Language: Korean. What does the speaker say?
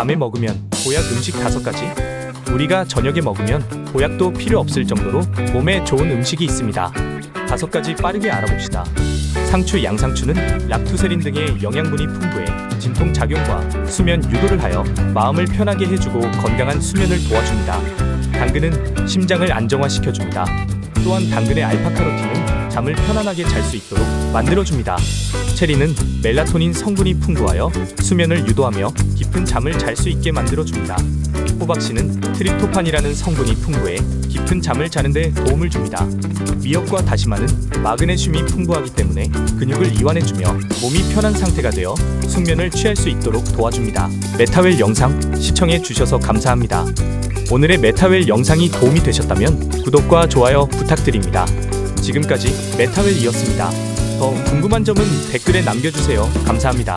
밤에 먹으면 보약 음식 5가지, 우리가 저녁에 먹으면 보약도 필요 없을 정도로 몸에 좋은 음식이 있습니다. 5가지 빠르게 알아봅시다. 상추, 양상추는 락투세린 등의 영양분이 풍부해 진통 작용과 수면 유도를 하여 마음을 편하게 해주고 건강한 수면을 도와줍니다. 당근은 심장을 안정화시켜줍니다. 또한 당근의 알파카로틴은 잠을 편안하게 잘 수 있도록 만들어줍니다. 체리는 멜라토닌 성분이 풍부하여 수면을 유도하며 깊은 잠을 잘 수 있게 만들어줍니다. 호박씨는 트립토판이라는 성분이 풍부해 깊은 잠을 자는데 도움을 줍니다. 미역과 다시마는 마그네슘이 풍부하기 때문에 근육을 이완해주며 몸이 편한 상태가 되어 숙면을 취할 수 있도록 도와줍니다. 메타웰 영상 시청해 주셔서 감사합니다. 오늘의 메타웰 영상이 도움이 되셨다면 구독과 좋아요 부탁드립니다. 지금까지 메타웰이었습니다. 더 궁금한 점은 댓글에 남겨주세요. 감사합니다.